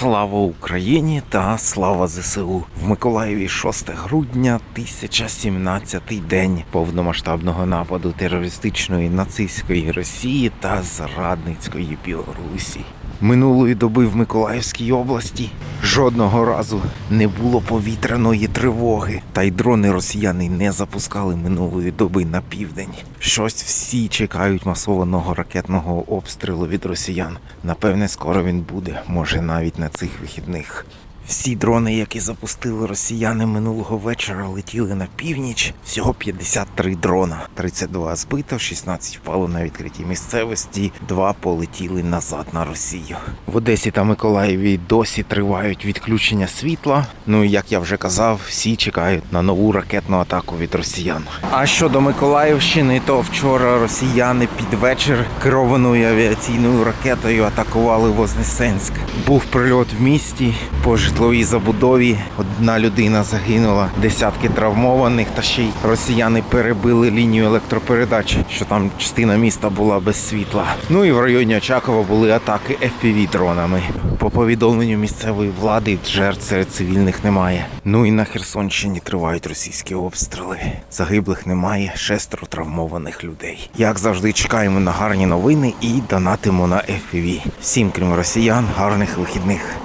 Слава Україні та слава ЗСУ в Миколаєві 6 грудня 1017 день повномасштабного нападу терористичної нацистської Росії та зрадницької Білорусі. Минулої доби в Миколаївській області жодного разу не було повітряної тривоги, та й дрони росіяни не запускали минулої доби на південь. Щось всі чекають масованого ракетного обстрілу від росіян. Напевне, скоро він буде, може навіть на цих вихідних. Всі дрони, які запустили росіяни минулого вечора, летіли на північ. Всього 53 дрона. 32 збито, 16 впало на відкритій місцевості, 2 полетіли назад на Росію. В Одесі та Миколаєві досі тривають відключення світла. Ну і як я вже казав, всі чекають на нову ракетну атаку від росіян. А щодо Миколаївщини, то вчора росіяни під вечір керованою авіаційною ракетою атакували Вознесенськ. Був прильот в місті по житловій забудові. Одна людина загинула, десятки травмованих, та ще й росіяни перебили лінію електропередачі, що там частина міста була без світла. Ну і в районі Очакова були атаки fpv дронами. По повідомленню місцевої влади жертв серед цивільних немає. Ну і на Херсонщині тривають російські обстріли. Загиблих немає, шестеро травмованих людей. Як завжди, чекаємо на гарні новини і донатимо на FPV. Всім, крім росіян, гарних вихідних.